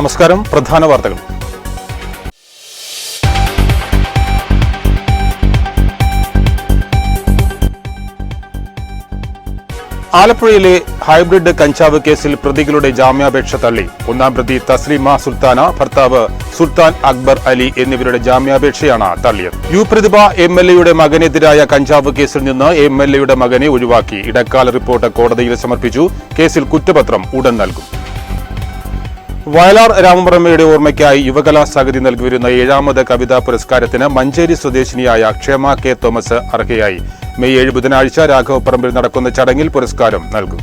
നമസ്കാരം. പ്രധാന വാർത്തകൾ. ആലപ്പുഴയിലെ ഹൈബ്രിഡ് കഞ്ചാവ് കേസിൽ പ്രതികളുടെ ജാമ്യാപേക്ഷ തള്ളി. ഒന്നാം പ്രതി തസ്ലിമ സുൽത്താന ഭർത്താവ് സുൽത്താൻ അക്ബർ അലി എന്നിവരുടെ ജാമ്യാപേക്ഷയാണ് തള്ളിയത്. യു പ്രതിഭ എം എൽ എയുടെ മകനെതിരായ കഞ്ചാവ് കേസിൽ നിന്ന് എം എൽ എയുടെ മകനെ ഒഴിവാക്കി. ഇടക്കാല റിപ്പോർട്ട് കോടതിയിൽ സമർപ്പിച്ചു. കേസിൽ കുറ്റപത്രം ഉടൻ നൽകും. വയലാർ രാമവർമ്മയുടെ ഓർമ്മയ്ക്കായി യുവകലാ സമിതി നൽകിവരുന്ന ഏഴാമത് കവിതാ പുരസ്കാരത്തിന് മഞ്ചേരി സ്വദേശിനിയായ ക്ഷേമ കെ തോമസ് അർഹയായി. മെയ് ഏഴ് ബുധനാഴ്ച രാഘവപ്പറമ്പിൽ നടക്കുന്ന ചടങ്ങിൽ പുരസ്കാരം നൽകും.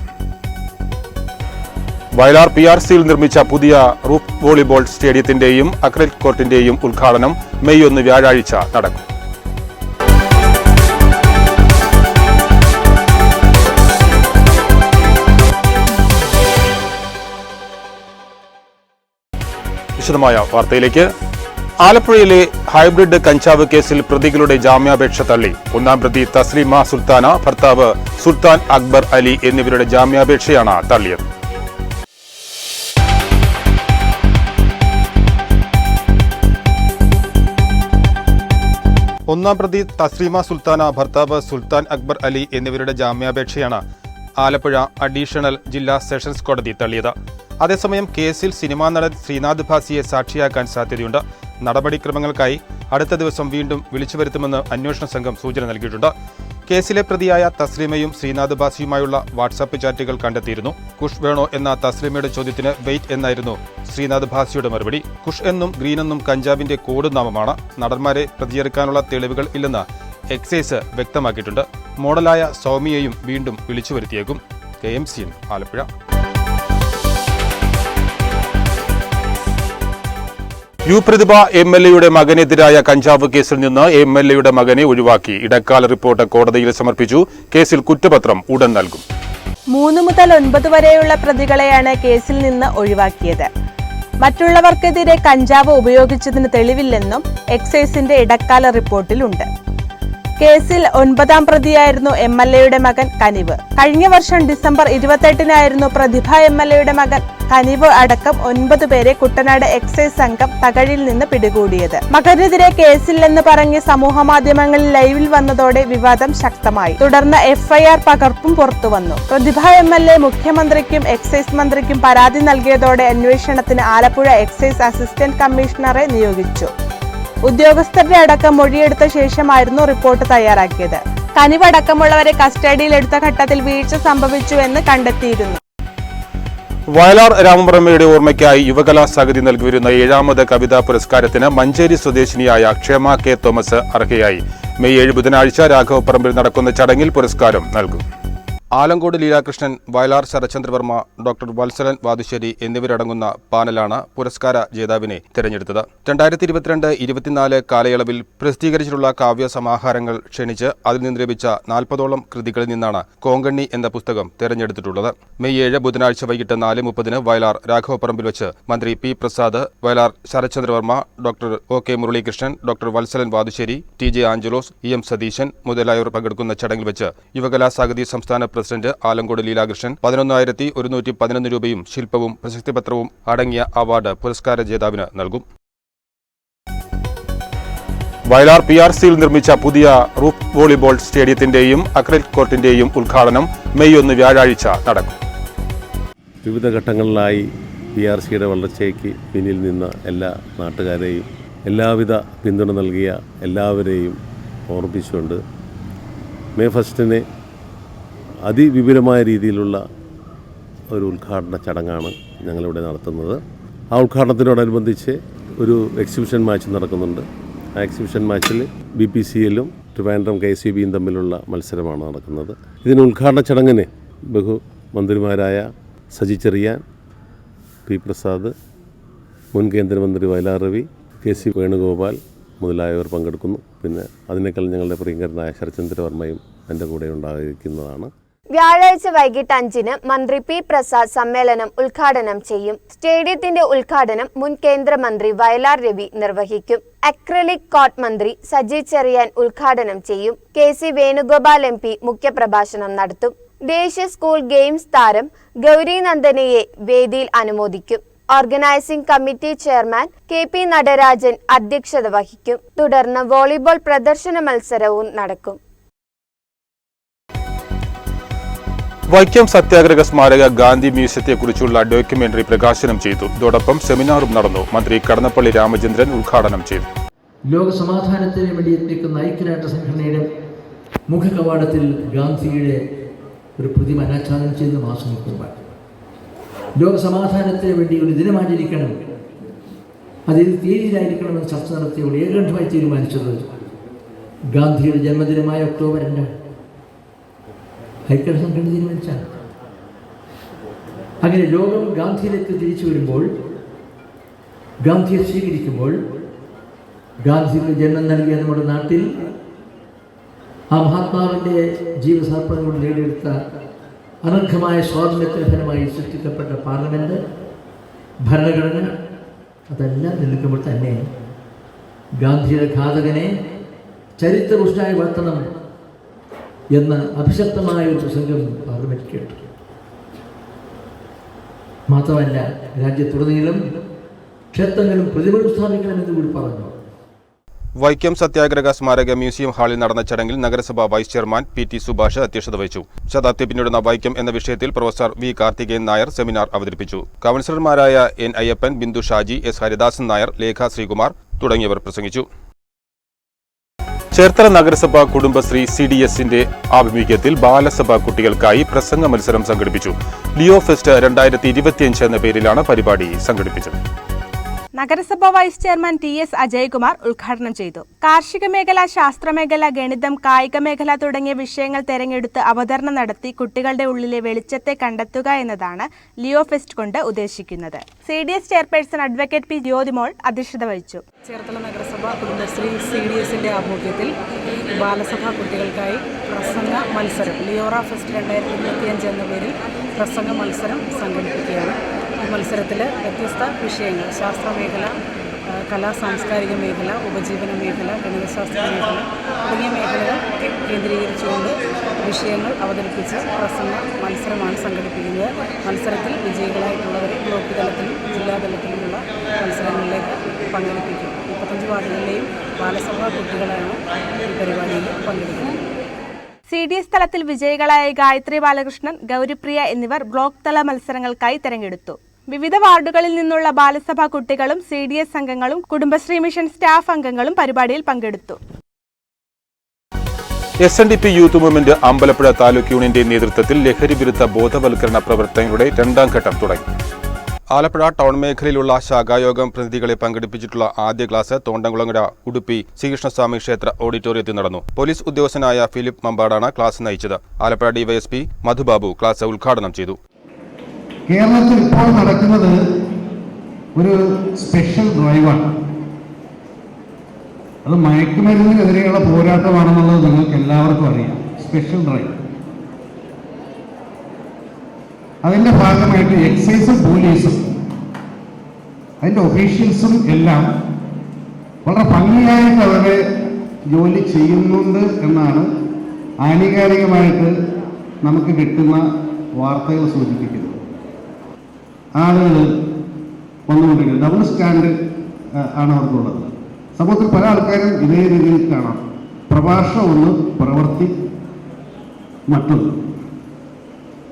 വയലാർ പി ആർ സിയിൽ നിർമ്മിച്ച പുതിയ റൂപ്പ് വോളിബോൾ സ്റ്റേഡിയത്തിന്റെയും അക്രലിക് കോർട്ടിന്റെയും ഉദ്ഘാടനം മെയ് ഒന്ന് വ്യാഴാഴ്ച നടക്കും. വിശദമായ വാർത്തയിലേക്ക്. ആലപ്പുഴയിലെ ഹൈബ്രിഡ് കഞ്ചാവ് കേസിൽ പ്രതികളുടെ ജാമ്യാപേക്ഷ തള്ളി. ഒന്നാം പ്രതി തസ്ലിമ സുൽത്താന ഭർത്താവ് സുൽത്താൻ അക്ബർ അലി എന്നിവരുടെ ജാമ്യാപേക്ഷയാണ് തള്ളിയത്. ഒന്നാം പ്രതി തസ്ലീമ സുൽത്താന ഭർത്താവ് സുൽത്താൻ അക്ബർ അലി എന്നിവരുടെ ജാമ്യാപേക്ഷയാണ് ആലപ്പുഴ അഡീഷണൽ ജില്ലാ സെഷൻസ് കോടതി തള്ളിയത്. അതേസമയം കേസിൽ സിനിമാ നടൻ ശ്രീനാഥ് ഭാസിയെ സാക്ഷിയാക്കാൻ സാധ്യതയുണ്ട്. നടപടിക്രമങ്ങൾക്കായി അടുത്ത ദിവസം വീണ്ടും വിളിച്ചു വരുത്തുമെന്ന് അന്വേഷണ സംഘം സൂചന നൽകിയിട്ടുണ്ട്. കേസിലെ പ്രതിയായ തസ്ലിമയും ശ്രീനാഥ് ഭാസിയുമായുള്ള വാട്സാപ്പ് ചാറ്റുകൾ കണ്ടെത്തിയിരുന്നു. കുഷ് വേണോ എന്ന തസ്ലിമയുടെ ചോദ്യത്തിന് വെയിറ്റ് എന്നായിരുന്നു ശ്രീനാഥ് ഭാസിയുടെ മറുപടി. കുഷ് എന്നും ഗ്രീൻ എന്നും കഞ്ചാവിന്റെ കോഡ് നാമമാണ്. നടന്മാരെ പ്രതിചേർക്കാനുള്ള തെളിവുകൾ ഇല്ലെന്ന് എക്സൈസ് വ്യക്തമാക്കിയിട്ടുണ്ട്. മോഡലായ സൗമ്യയെയും വീണ്ടും വിളിച്ചു വരുത്തിയേക്കും. K M C Alappuzha. U Prathibha M L എയുടെ മകനെതിരായ കഞ്ചാവ് കേസിൽ നിന്ന് എം എൽ എയുടെ മകനെ ഒഴിവാക്കി. ഇടക്കാല റിപ്പോർട്ട് കോടതിയിൽ സമർപ്പിച്ചു. കേസിൽ കുറ്റപത്രം ഉടൻ നൽകും. മൂന്ന് മുതൽ ഒൻപത് വരെയുള്ള പ്രതികളെയാണ് കേസിൽ നിന്ന് ഒഴിവാക്കിയത്. മറ്റുള്ളവർക്കെതിരെ കഞ്ചാവ് ഉപയോഗിച്ചതിന് തെളിവില്ലെന്നും എക്സൈസിന്റെ ഇടക്കാല റിപ്പോർട്ടിലുണ്ട്. കേസിൽ ഒൻപതാം പ്രതിയായിരുന്നു എം എൽ എയുടെ മകൻ കനിവ്. കഴിഞ്ഞ വർഷം ഡിസംബർ ഇരുപത്തെട്ടിനായിരുന്നു പ്രതിഭ എം എൽ എയുടെ മകൻ കനിവ് അടക്കം ഒൻപത് പേരെ കുട്ടനാട് എക്സൈസ് സംഘം തകഴിൽ നിന്ന് പിടികൂടിയത്. മകനെതിരെ കേസില്ലെന്ന് പറഞ്ഞ് സമൂഹ മാധ്യമങ്ങളിൽ ലൈവിൽ വന്നതോടെ വിവാദം ശക്തമായി. തുടർന്ന് എഫ്ഐആർ പകർപ്പും പുറത്തുവന്നു. പ്രതിഭ എം എൽ എ മുഖ്യമന്ത്രിക്കും എക്സൈസ് മന്ത്രിക്കും പരാതി നൽകിയതോടെ അന്വേഷണത്തിന് ആലപ്പുഴ എക്സൈസ് അസിസ്റ്റന്റ് കമ്മീഷണറെ നിയോഗിച്ചു. ഉദ്യോഗസ്ഥരുടെ അടക്കം മൊഴിയെടുത്ത ശേഷമായിരുന്നു റിപ്പോർട്ട് തയ്യാറാക്കിയത്. കനിവടക്കമുള്ളവരെ കസ്റ്റഡിയിലെടുത്ത ഘട്ടത്തിൽ വീഴ്ച സംഭവിച്ചു എന്ന് കണ്ടെത്തിയിരുന്നു. വയലാർ രാമബ്രഹ്മയുടെ ഓർമ്മയ്ക്കായി യുവകലാ സമിതി നൽകിവരുന്ന ഏഴാമത് കവിതാ പുരസ്കാരത്തിന് മഞ്ചേരി സ്വദേശിനിയായ ക്ഷേമ കെ തോമസ് അർഹയായി. മെയ് ഏഴ് ബുധനാഴ്ച രാഘവപ്പറമ്പിൽ നടക്കുന്ന ചടങ്ങിൽ പുരസ്കാരം നൽകും. ആലങ്കോട് ലീലാകൃഷ്ണൻ വയലാർ ശരചന്ദ്രവർമ്മ ഡോക്ടർ വത്സലൻ വാദിശ്ശേരി എന്നിവരടങ്ങുന്ന പാനലാണ് പുരസ്കാര ജേതാവിനെ തിരഞ്ഞെടുത്തത്. രണ്ടായിരത്തി ഇരുപത്തിരണ്ട് ഇരുപത്തിനാല് കാലയളവിൽ പ്രസിദ്ധീകരിച്ചിട്ടുള്ള കാവ്യ സമാഹാരങ്ങൾ ക്ഷണിച്ച് അതിൽ നിന്ന് ലഭിച്ച നാൽപ്പതോളം കൃതികളിൽ നിന്നാണ് കോങ്കണ്ണി എന്ന പുസ്തകം തിരഞ്ഞെടുത്തിട്ടുള്ളത്. മെയ് ഏഴ് ബുധനാഴ്ച വൈകിട്ട് നാല് മുപ്പതിന് വയലാർ രാഘവപ്പറമ്പിൽ വെച്ച് മന്ത്രി P Prasad Vayalar Sarathchandravarma doctor O K Muralikrishnan doctor Vatsalan Vadusseri T J Anchalose E M Satheesan മുതലായവർ പങ്കെടുക്കുന്ന ചടങ്ങിൽ വെച്ച് യുവകലാസാഗതി സംസ്ഥാന പ്രസിഡന്റ് ആലങ്കോട് ലീലാകൃഷ്ണൻ പതിനൊന്നായിരത്തി ഒരുന്നൂറ്റി പതിനൊന്ന് രൂപയും ശില്പവും പ്രശസ്തിപത്രവും അടങ്ങിയ അവാർഡ് പുരസ്കാര ജേതാവിന് നൽകും. വയലാർ പി ആർ സിയിൽ നിർമ്മിച്ച പുതിയ റൂഫ് വോളിബോൾ സ്റ്റേഡിയത്തിന്റെയും അക്രലിക് കോർട്ടിന്റെയും ഉദ്ഘാടനം മെയ് ഒന്ന് വ്യാഴാഴ്ച നടക്കും. വിവിധ ഘട്ടങ്ങളിലായി പി ആർ സിയുടെ വളർച്ചയ്ക്ക് പിന്നിൽ നിന്ന എല്ലാ നാട്ടുകാരെയും എല്ലാവിധ പിന്തുണ നൽകിയ എല്ലാവരെയും ഓർമ്മിച്ചുകൊണ്ട് മെയ് ഫസ്റ്റിന് അതിവിപുലമായ രീതിയിലുള്ള ഒരു ഉദ്ഘാടന ചടങ്ങാണ് ഞങ്ങളിവിടെ നടത്തുന്നത്. ആ ഉദ്ഘാടനത്തിനോടനുബന്ധിച്ച് ഒരു എക്സിബിഷൻ മാച്ച് നടക്കുന്നുണ്ട്. ആ എക്സിബിഷൻ മാച്ചിൽ ബി പി സി എല്ലും ട്രിവാൻഡ്രം കെ സി ബിയും തമ്മിലുള്ള മത്സരമാണ് നടക്കുന്നത്. ഇതിന് ഉദ്ഘാടന ചടങ്ങിന് ബഹുമന്ത്രിമാരായ സജി ചെറിയാൻ പി പ്രസാദ് മുൻ കേന്ദ്രമന്ത്രി വയലാർ രവി കെ സി വേണുഗോപാൽ മുതലായവർ പങ്കെടുക്കുന്നു. പിന്നെ അതിനേക്കാൾ ഞങ്ങളുടെ പ്രിയങ്കരനായ ശരചന്ദ്രവർമ്മയും എന്റെ കൂടെ ഉണ്ടായിരിക്കുന്നതാണ്. വ്യാഴാഴ്ച വൈകിട്ട് അഞ്ചിന് മന്ത്രി പി പ്രസാദ് സമ്മേളനം ഉദ്ഘാടനം ചെയ്യും. സ്റ്റേഡിയത്തിന്റെ ഉദ്ഘാടനം മുൻ കേന്ദ്രമന്ത്രി വയലാർ രവി നിർവഹിക്കും. അക്രലിക് കോട്ട് മന്ത്രി സജി ചെറിയാൻ ഉദ്ഘാടനം ചെയ്യും. K C Venugopal M P മുഖ്യപ്രഭാഷണം നടത്തും. ദേശീയ സ്കൂൾ ഗെയിംസ് താരം ഗൗരി നന്ദനയെ വേദിയിൽ അനുമോദിക്കും. Organising committee chairman K P Natarajan അധ്യക്ഷത വഹിക്കും. തുടർന്ന് വോളിബോൾ പ്രദർശന മത്സരവും നടക്കും. വൈക്കം സത്യാഗ്രഹ സ്മാരക ഗാന്ധി മ്യൂസിയത്തെക്കുറിച്ചുള്ള ഡോക്യുമെന്ററി പ്രകാശനം ചെയ്തു. ഇതോടൊപ്പം സെമിനാറും നടന്നു. മന്ത്രി കടന്നപ്പള്ളി രാമചന്ദ്രൻ ഉദ്ഘാടനം ചെയ്തു. ലോക സമാധാനത്തിന് വേണ്ടി എത്തിക്കുന്ന ഐക്യരാഷ്ട്ര സംഘടനയുടെ മുഖകവാടത്തിൽ ഗാന്ധിയുടെ ഒരു പ്രതിമ അനാച്ഛാദനം ചെയ്ത മാസം മുമ്പാണ് ലോക സമാധാനത്തിന് വേണ്ടി ഒരു ദിനം ആചരിക്കണം. അതിൽ തീയതിയിലായിരിക്കണമെന്ന് ചർച്ച നടത്തിയപ്പോൾ ഏകകണ്ഠമായി തീരുമാനിച്ചത് ഗാന്ധിയുടെ ജന്മദിനമായ ഒക്ടോബർ രണ്ടാണ് ഐക്യരാഷ്ട്ര സംഘടന തീരുമാനിച്ചാണ് അങ്ങനെ ലോകം ഗാന്ധിയിലേക്ക് തിരിച്ചു വരുമ്പോൾ ഗാന്ധിയെ സ്വീകരിക്കുമ്പോൾ ഗാന്ധിക്ക് ജന്മം നൽകിയ നമ്മുടെ നാട്ടിൽ ആ മഹാത്മാവിന്റെ ജീവസമർപ്പണങ്ങൾ നേടിയെടുത്ത അനർഘമായ സ്വാതന്ത്ര്യത്തിന് ഫലമായി സൃഷ്ടിക്കപ്പെട്ട പാർലമെന്റ് ഭരണഘടന അതെല്ലാം നിൽക്കുമ്പോൾ തന്നെ ഗാന്ധിയുടെ ഘാതകനെ ചരിത്രപുരുഷനായി വളർത്തണം എന്ന അഭിശക്തമായ ഒരു പ്രസംഗം പാർലമെന്റ് കേട്ടു. മാത്രമല്ല രാജ്യത്തുടനീളം ക്ഷേത്രങ്ങളും പ്രതിമകളും സ്ഥാപിക്കണമെന്ന് കൂടി പറഞ്ഞു. വൈക്കം സത്യാഗ്രഹ സ്മാരക മ്യൂസിയം ഹാളിൽ നടന്ന ചടങ്ങിൽ നഗരസഭാ vice chairman P T Subhash അധ്യക്ഷത വഹിച്ചു. ശതാബ്ദി പിന്നിടുന്ന വൈക്കം എന്ന വിഷയത്തിൽ professor V Karthikeyan Nair seminar അവതരിപ്പിച്ചു. കൗൺസിലർമാരായ എൻ അയ്യപ്പൻ ബിന്ദു ഷാജി എസ് ഹരിദാസൻ നായർ ലേഖ ശ്രീകുമാർ തുടങ്ങിയവർ പ്രസംഗിച്ചു. ചേർത്തല നഗരസഭ കുടുംബശ്രീ സി ഡി എസിന്റെ ആഭിമുഖ്യത്തിൽ ബാലസഭ കുട്ടികൾക്കായി പ്രസംഗ മത്സരം സംഘടിപ്പിച്ചു. ലിയോ ഫെസ്റ്റ് രണ്ടായിരത്തി ഇരുപത്തിയഞ്ച് എന്ന പേരിലാണ് പരിപാടി സംഘടിപ്പിച്ചത്. നഗരസഭ vice chairman T S Ajaykumar ഉദ്ഘാടനം ചെയ്തു. കാർഷിക മേഖല ശാസ്ത്രമേഖല ഗണിതം കായിക മേഖല തുടങ്ങിയ വിഷയങ്ങൾ തെരഞ്ഞെടുത്ത് അവതരണം നടത്തി കുട്ടികളുടെ ഉള്ളിലെ വെളിച്ചത്തെ കണ്ടെത്തുക എന്നതാണ് ലിയോ ഫെസ്റ്റ് കൊണ്ട് ഉദ്ദേശിക്കുന്നത്. C D S chairperson advocate P Jyothimol അധ്യക്ഷത വഹിച്ചു. ചേർത്തല നഗരസഭ കുടുംബശ്രീ സി ഡി എസിന്റെ ആഭിമുഖ്യത്തിൽ ബാലസഭാ കുട്ടികൾക്കായി പ്രസംഗ മത്സരം ലിയോറ ഫെസ്റ്റ് രണ്ടായിരത്തി ഇരുപത്തിയഞ്ച് എന്ന പേരിൽ പ്രസംഗ മത്സരം സംഘടിപ്പിക്കുകയാണ്. മത്സരത്തിൽ വ്യത്യസ്ത വിഷയങ്ങൾ. ശാസ്ത്ര മേഖല കലാ സാംസ്കാരിക മേഖല ഉപജീവന മേഖല ഗണിതശാസ്ത്ര മേഖല തുടങ്ങിയ മേഖലകൾ കേന്ദ്രീകരിച്ചുകൊണ്ട് വിഷയങ്ങൾ അവതരിപ്പിച്ച് പ്രസംഗ മത്സരമാണ് സംഘടിപ്പിക്കുന്നത്. മത്സരത്തിൽ വിജയികളായിട്ടുള്ളവരെ ബ്ലോക്ക് തലത്തിലും ജില്ലാതലത്തിലുമുള്ള മത്സരങ്ങളിലേക്ക് പങ്കെടുപ്പിക്കും. മുപ്പത്തഞ്ച് വാർഡുകളിലെയും ബാലസഭാ കുട്ടികളാണ് ഈ പരിപാടിയിൽ പങ്കെടുക്കുന്നത്. സി ഡി എസ് തലത്തിൽ വിജയികളായ ഗായത്രി ബാലകൃഷ്ണൻ ഗൗരിപ്രിയ എന്നിവർ ബ്ലോക്ക് തല മത്സരങ്ങൾക്കായി തെരഞ്ഞെടുത്തു. വിവിധ വാർഡുകളിൽ നിന്നുള്ള ബാലസഭാ കുട്ടികളും സി ഡി എസ് അംഗങ്ങളും കുടുംബശ്രീ മിഷൻ സ്റ്റാഫ് അംഗങ്ങളും പരിപാടിയിൽ പങ്കെടുത്തു. S N D P youth movement Ambalappuzha taluk യൂണിയന്റെ നേതൃത്വത്തിൽ ലഹരി വിരുദ്ധ ബോധവൽക്കരണ പ്രവർത്തനങ്ങളുടെ രണ്ടാം ഘട്ടം തുടങ്ങി. ആലപ്പുഴ ടൗൺ മേഖലയിലുള്ള ശാഖായോഗം പ്രതിനിധികളെ പങ്കെടുപ്പിച്ചിട്ടുള്ള ആദ്യ ക്ലാസ് തോണ്ടംകുളങ്ങര ഉടുപ്പി ശ്രീകൃഷ്ണസ്വാമി ക്ഷേത്ര ഓഡിറ്റോറിയത്തിൽ നടന്നു. പോലീസ് ഉദ്യോഗസ്ഥനായ ഫിലിപ്പ് മമ്പാടാണ് ക്ലാസ് നയിച്ചത്. ആലപ്പുഴ ഡിവൈഎസ്പി മധുബാബു ക്ലാസ് ഉദ്ഘാടനം ചെയ്തു. കേരളത്തിൽ ഇപ്പോൾ നടക്കുന്നത് ഒരു സ്പെഷ്യൽ ഡ്രൈവാണ് അത് മയക്കുമരുന്നിനെതിരെയുള്ള പോരാട്ടമാണെന്നുള്ളത് നിങ്ങൾക്ക് എല്ലാവർക്കും അറിയാം. സ്പെഷ്യൽ ഡ്രൈവ് അതിന്റെ ഭാഗമായിട്ട് എക്സൈസും പോലീസും അതിന്റെ ഒഫീഷ്യൽസും എല്ലാം വളരെ ഭംഗിയായിട്ട് അവരെ ജോലി ചെയ്യുന്നുണ്ട് എന്നാണ് ആധികാരികമായിട്ട് നമുക്ക് കിട്ടുന്ന വാർത്തകൾ സൂചിപ്പിക്കുന്നത്. ആളുകൾ വന്നുകൊണ്ടിരിക്കുന്നത്. ഡബിൾ സ്റ്റാൻഡ് ആണ് അവർക്കുള്ളത്. സമൂഹത്തിൽ പല ആൾക്കാരും ഇതേ രീതിയിൽ കാണാം. പ്രഭാഷണം ഒന്ന് പ്രവൃത്തി മറ്റൊന്ന്.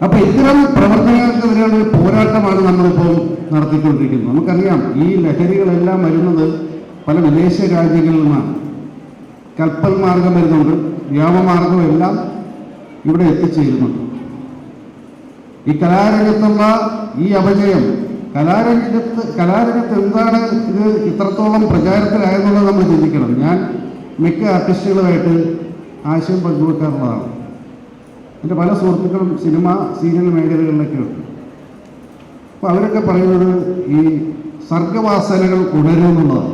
അപ്പൊ ഇത്തരം പ്രവർത്തനങ്ങൾക്കെതിരെയുള്ള ഒരു പോരാട്ടമാണ് നമ്മളിപ്പോൾ നടത്തിക്കൊണ്ടിരിക്കുന്നത്. നമുക്കറിയാം ഈ ലഹരികളെല്ലാം വരുന്നത് പല വിദേശ രാജ്യങ്ങളിൽ നിന്നാണ് കൽപ്പൽ മാർഗം വരുന്നുണ്ട് വ്യോമമാർഗം എല്ലാം ഇവിടെ എത്തിച്ചേരുന്നുണ്ട്. ഈ കലാരംഗത്തുള്ള ഈ അപജയം കലാരംഗത്ത് കലാരംഗത്ത് എന്താണ് ഇത് ഇത്രത്തോളം പ്രചാരത്തിലായെന്നുള്ളത് നമ്മൾ ചിന്തിക്കണം. ഞാൻ മിക്ക ആർട്ടിസ്റ്റുകളുമായിട്ട് ആശയം പങ്കുവെക്കാറുള്ളതാണ്. എന്റെ പല സുഹൃത്തുക്കളും സിനിമ സീരിയൽ മേഖലകളിലൊക്കെ ഉണ്ട്. അപ്പോൾ അവരൊക്കെ പറയുന്നത് ഈ സർഗവാസനകൾ ഉണരുമെന്നുള്ളതാണ്.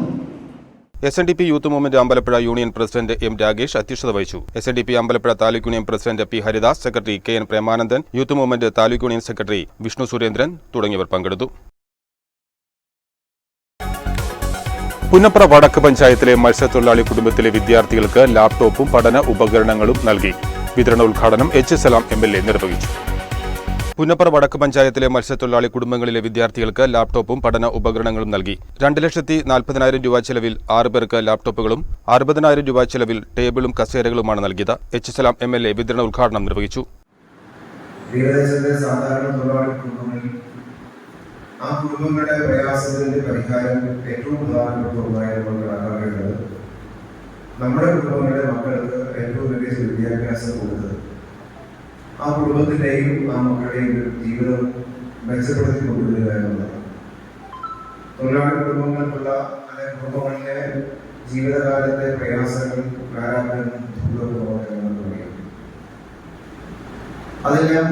S N D P youth movement Ambalappuzha union president M Ragesh അധ്യക്ഷത വഹിച്ചു. S N D P Ambalappuzha taluk union president P Haridas secretary K N Premanandan youth movement taluk union secretary Vishnu Surendran തുടങ്ങിയവർ പങ്കെടുത്തു. പുന്നപ്ര വടക്ക് പഞ്ചായത്തിലെ മത്സ്യത്തൊഴിലാളി കുടുംബത്തിലെ വിദ്യാർത്ഥികൾക്ക് ലാപ്ടോപ്പും പഠന ഉപകരണങ്ങളും നൽകി. വിതരണ ഉദ്ഘാടനം H Salam M L A നിർവഹിച്ചു. പുന്നപ്പറ വടക്ക് പഞ്ചായത്തിലെ മത്സ്യത്തൊഴിലാളി കുടുംബങ്ങളിലെ വിദ്യാർത്ഥികൾക്ക് ലാപ്ടോപ്പും പഠന ഉപകരണങ്ങളും നൽകി. രണ്ട് ലക്ഷത്തി നാൽപ്പതിനായിരം രൂപ ചെലവിൽ ആറ് പേർക്ക് ലാപ്ടോപ്പുകളും അറുപതിനായിരം രൂപ ചെലവിൽ ടേബിളും കസേരകളുമാണ് നൽകിയത്. H Salam M L A വിതരണ ഉദ്ഘാടനം നിർവഹിച്ചു. ആ കുടുംബങ്ങളുടെ പ്രയാസത്തിന്റെ പരിഹാരം ഏറ്റവും പ്രധാനപ്പെട്ട ഒന്നായി നമ്മൾ കണക്കാക്കേണ്ടത്. നമ്മുടെ കുടുംബങ്ങളുടെ മക്കൾക്ക് ഏറ്റവും മികച്ച വിദ്യാഭ്യാസം കൊടുത്തത് ആ കുടുംബത്തിന്റെയും ആ മക്കളുടെയും ജീവിതം മെച്ചപ്പെടുത്തി കൊണ്ടുവരിക എന്നുള്ളതാണ് തൊഴിലാളി കുടുംബങ്ങൾക്കുള്ള അല്ലെങ്കിൽ കുടുംബങ്ങളിലെ ജീവിതകാലത്തെ പ്രയാസങ്ങൾ പ്രാരാബ്ദം അതെല്ലാം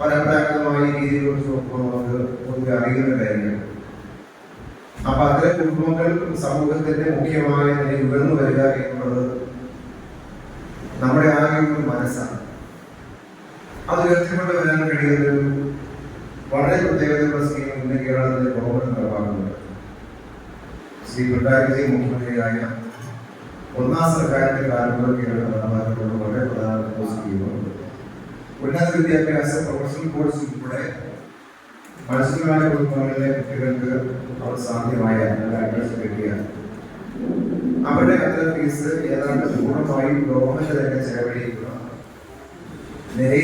പരമ്പരാഗതമായ രീതിയിലുള്ള നോക്കുമ്പോൾ പൊതുവെ അറിയുന്ന കാര്യങ്ങൾ. അപ്പൊ അത്തരം കുടുംബങ്ങൾ സമൂഹത്തിന്റെ മുഖ്യമായ നിലയിൽ ഉയർന്നു വരിക എന്നുള്ളത് നമ്മുടെ ആകെ ഒരു മനസ്സാണ്. അത് ഉയർത്തിക്കൊണ്ട് വരാൻ കഴിയുന്ന ഒരു വളരെ പ്രത്യേകതയുള്ള സ്കീം ഇന്ന് കേരളത്തിലെ ഗവൺമെന്റ് നടപ്പാക്കുന്നുണ്ട് ശ്രീ പിണറായി വിജയൻ മുഖ്യമന്ത്രിയായ ഒന്നാം സർക്കാരിന്റെ കാലം മുതൽ കേരളം നടപ്പാക്കിയിട്ടുള്ള വളരെ പ്രധാനപ്പെട്ട സ്കീമുകളുണ്ട് ഉന്നത വിദ്യാഭ്യാസ പ്രൊഫഷണൽ കോഴ്സ് ഉൾപ്പെടെ മത്സ്യത്തൊഴിലാളി കുടുംബങ്ങളിലെ കുട്ടികൾക്ക് അവർ സാധ്യമായ അഡ്രസ് കിട്ടിയ അവരുടെ അത്ര ഫീസ് ഏതാണ്ട് പൂർണമായും ഗവൺമെന്റ് തന്നെ ചെലവഴിക്കുക നമ്മുടെ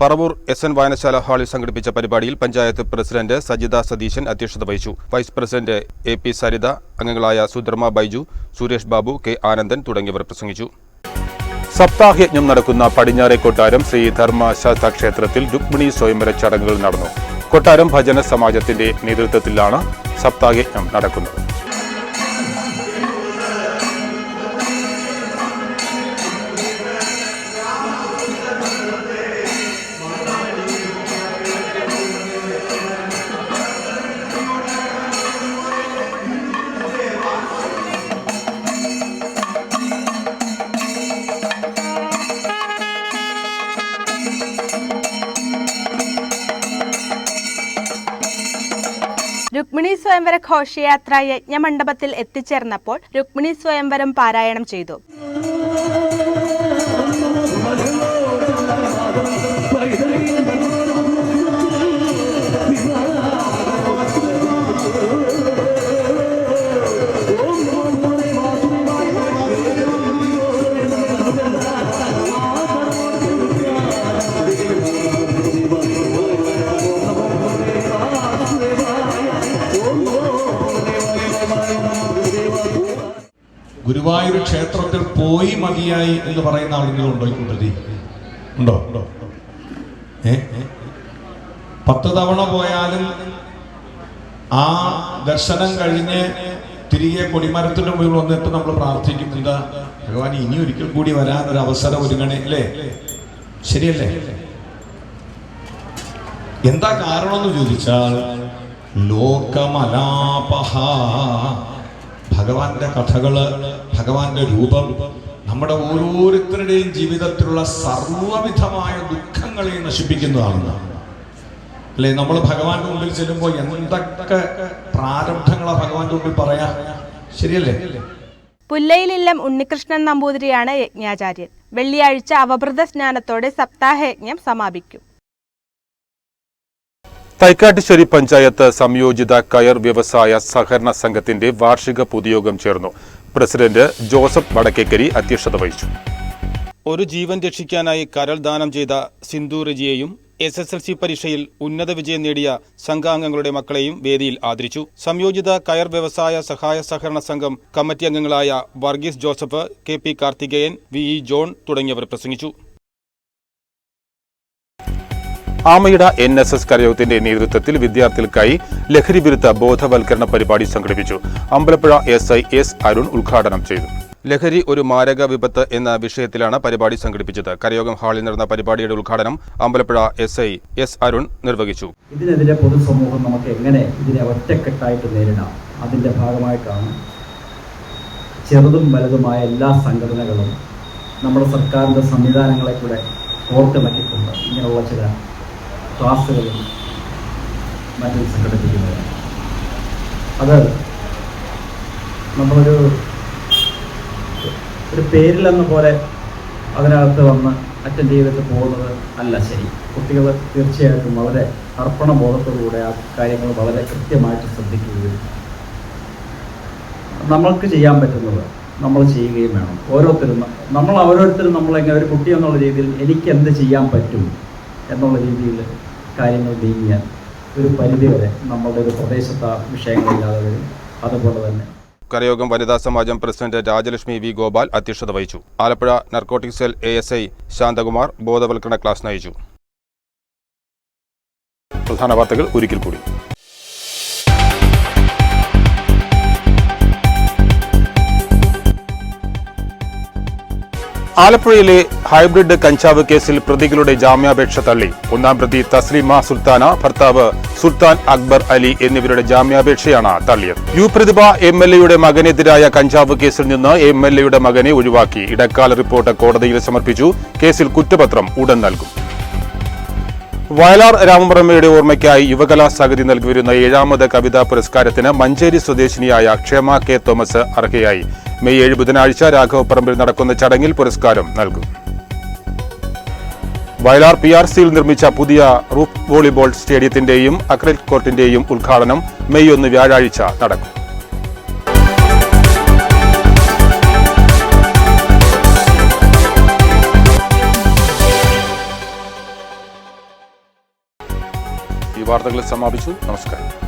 പറവൂർ എസ് എൻ വായനശാല ഹാളിൽ സംഘടിപ്പിച്ച പരിപാടിയിൽ പഞ്ചായത്ത് പ്രസിഡന്റ് സജിത സതീശൻ അധ്യക്ഷത വഹിച്ചു. Vice president A P Saritha അംഗങ്ങളായ സുധർമ്മ ബൈജു സുരേഷ് ബാബു കെ ആനന്ദൻ തുടങ്ങിയവർ പ്രസംഗിച്ചു. സപ്താഹയജ്ഞം നടക്കുന്ന പടിഞ്ഞാറേ കൊട്ടാരം ശ്രീ ധർമ്മശാസ്ത്ര ക്ഷേത്രത്തിൽ രുക്മിണി സ്വയംവര ചടങ്ങുകൾ നടന്നു. കൊട്ടാരം ഭജന സമാജത്തിന്റെ നേതൃത്വത്തിലാണ് സപ്താഹയജ്ഞം നടക്കുന്നത്. സ്വയംവര ഘോഷയാത്ര യജ്ഞമണ്ഡപത്തിൽ എത്തിച്ചേർന്നപ്പോൾ രുക്മിണി സ്വയംവരം പാരായണം ചെയ്തു. ഗുരുവായൂർ ക്ഷേത്രത്തിൽ പോയി മതിയായി എന്ന് പറയുന്ന ആളുകളുണ്ടോ ഈ കൂട്ടത്തിൽ? ഉണ്ടോ? ഏ? പത്ത് തവണ പോയാലും ആ ദർശനം കഴിഞ്ഞ് തിരികെ കൊടിമരത്തിന്റെ മുകളിൽ വന്നിട്ട് നമ്മൾ പ്രാർത്ഥിക്കും എന്താ ഭഗവാൻ ഇനി ഒരിക്കൽ കൂടി വരാൻ ഒരു അവസരം ഒരുങ്ങണേ അല്ലേ? ശരിയല്ലേ? എന്താ കാരണം എന്ന് ചോദിച്ചാൽ ലോകമലാപഹ ഭഗവാന്റെ കഥകൾ ഭഗവാന്റെ രൂപം നമ്മുടെ ഓരോരുത്തരുടെയും ജീവിതത്തിലുള്ള സർവവിധമായ ദുഃഖങ്ങളെ നശിപ്പിക്കുന്നതാണ് അല്ലെ? നമ്മൾ ഭഗവാന്റെ മുമ്പിൽ ചെല്ലുമ്പോൾ എന്തൊക്കെ പ്രാരബ്ധങ്ങളാ ഭഗവാന്റെ മുമ്പിൽ പറയാ? ശരിയല്ലേ? പുല്ലയിലില്ലം ഉണ്ണികൃഷ്ണൻ നമ്പൂതിരിയാണ് യജ്ഞാചാര്യൻ. വെള്ളിയാഴ്ച അവഭൃത സ്നാനത്തോടെ സപ്താഹയജ്ഞം സമാപിക്കും. തൈക്കാട്ടുശ്ശേരി പഞ്ചായത്ത് സംയോജിത കയർ വ്യവസായ സഹകരണ സംഘത്തിന്റെ വാർഷിക പൊതുയോഗം ചേർന്നു. പ്രസിഡന്റ് ജോസഫ് വടക്കേക്കരി അധ്യക്ഷത വഹിച്ചു. ഒരു ജീവൻ രക്ഷിക്കാനായി കരൾ ദാനം ചെയ്ത സിന്ധു റജിയെയും എസ് എസ് എൽ സി പരീക്ഷയിൽ ഉന്നത വിജയം നേടിയ സംഘാംഗങ്ങളുടെ മക്കളെയും വേദിയിൽ ആദരിച്ചു. സംയോജിത കയർ വ്യവസായ സഹായ സഹകരണ സംഘം കമ്മിറ്റി അംഗങ്ങളായ Varghese Joseph K P Karthikeyan V E John തുടങ്ങിയവർ പ്രസംഗിച്ചു. ആമയിട എൻ എസ് എസ് കരയോഗത്തിന്റെ നേതൃത്വത്തിൽ വിദ്യാർത്ഥികൾക്കായി ലഹരി വിരുദ്ധ ബോധവൽക്കരണ പരിപാടി സംഘടിപ്പിച്ചു. Ambalappuzha S I S Arun ഉദ്ഘാടനം ചെയ്തു. ലഹരി ഒരു മാരക വിപത്ത് എന്ന വിഷയത്തിലാണ് പരിപാടി സംഘടിപ്പിച്ചത്. കരയോഗം ഹാളിൽ നടന്ന പരിപാടിയുടെ ഉദ്ഘാടനം Ambalappuzha S I S Arun നിർവഹിച്ചു. ഇതിനെതിരെ പൊതുസമൂഹം നമുക്ക് എങ്ങനെ ഇതിനെ ഒറ്റക്കെട്ടായിട്ട് നേരിടാം? അതിന്റെ ഭാഗമായിട്ടാണ് ചെറുതും വലുതുമായ എല്ലാ സംഘടനകളും നമ്മുടെ സർക്കാരിന്റെ സംവിധാനങ്ങളെ കൂടെ കോർത്തിണക്കിക്കൊണ്ട് ഇങ്ങനെയുള്ള ചില ക്ലാസ്സുകളും മറ്റും സംഘടിപ്പിക്കുന്നത്. അത് നമ്മളൊരു ഒരു പേരിലെന്ന പോലെ അതിനകത്ത് വന്ന് അറ്റൻഡ് ചെയ്തിട്ട് പോകുന്നത് അല്ല ശരി. കുട്ടികൾ തീർച്ചയായിട്ടും വളരെ അർപ്പണ ബോധത്തോടുകൂടെ ആ കാര്യങ്ങൾ വളരെ കൃത്യമായിട്ട് ശ്രദ്ധിക്കുകയും നമ്മൾക്ക് ചെയ്യാൻ പറ്റുന്നത് നമ്മൾ ചെയ്യുകയും വേണം. ഓരോരുത്തരും നമ്മൾ ഓരോരുത്തരും നമ്മളെങ്ങനെ ഒരു കുട്ടി എന്നുള്ള രീതിയിൽ എനിക്ക് എന്ത് ചെയ്യാൻ പറ്റും എന്നുള്ള രീതിയിൽ കാര്യങ്ങൾ നീങ്ങിയാൽ ഒരു പരിധിവരെ നമ്മളുടെ ഒരു പ്രദേശത്ത് വിഷയങ്ങളില്ലാതെ വരും. അതുപോലെ തന്നെ. കരയോഗം വനിതാ സമാജം പ്രസിഡന്റ് രാജലക്ഷ്മി വി ഗോപാൽ അധ്യക്ഷത വഹിച്ചു. Alappuzha narcotic cell A S I Shanthakumar ബോധവൽക്കരണ ക്ലാസ് നയിച്ചു. പ്രധാന വാർത്തകൾ ഒരിക്കൽ കൂടി. ആലപ്പുഴയിലെ ഹൈബ്രിഡ് കഞ്ചാവ് കേസിൽ പ്രതികളുടെ ജാമ്യാപേക്ഷ തള്ളി. ഒന്നാം പ്രതി തസ്ലിമ സുൽത്താന ഭർത്താവ് സുൽത്താൻ അക്ബർ അലി എന്നിവരുടെ ജാമ്യാപേക്ഷയാണ് തള്ളിയത്. യു പ്രതിഭ എം എൽ എയുടെ മകനെതിരായ കഞ്ചാവ് കേസിൽ നിന്ന് എം എൽ എയുടെ മകനെ ഒഴിവാക്കി. ഇടക്കാല റിപ്പോർട്ട് കോടതിയിൽ സമർപ്പിച്ചു. കേസിൽ കുറ്റപത്രം ഉടൻ നൽകും. വയലാർ രാമവർമ്മയുടെ ഓർമ്മയ്ക്കായി യുവകലാ സമിതി നൽകിവരുന്ന ഏഴാമത് കവിതാ പുരസ്കാരത്തിന് മഞ്ചേരി സ്വദേശിനിയായ ക്ഷേമ കെ തോമസ് അർഹയായി. മെയ് ഏഴ് ബുധനാഴ്ച രാഘവപ്പറമ്പിൽ നടക്കുന്ന ചടങ്ങിൽ പുരസ്കാരം നൽകും. വയലാർ പി ആർ സിയിൽ നിർമ്മിച്ച പുതിയ റൂഫ് വോളിബോൾ സ്റ്റേഡിയത്തിന്റെയും അക്രലിക് കോർട്ടിന്റെയും ഉദ്ഘാടനം മെയ് ഒന്ന് വ്യാഴാഴ്ച നടക്കും. ഈ സമാപിച്ചു. നമസ്കാരം.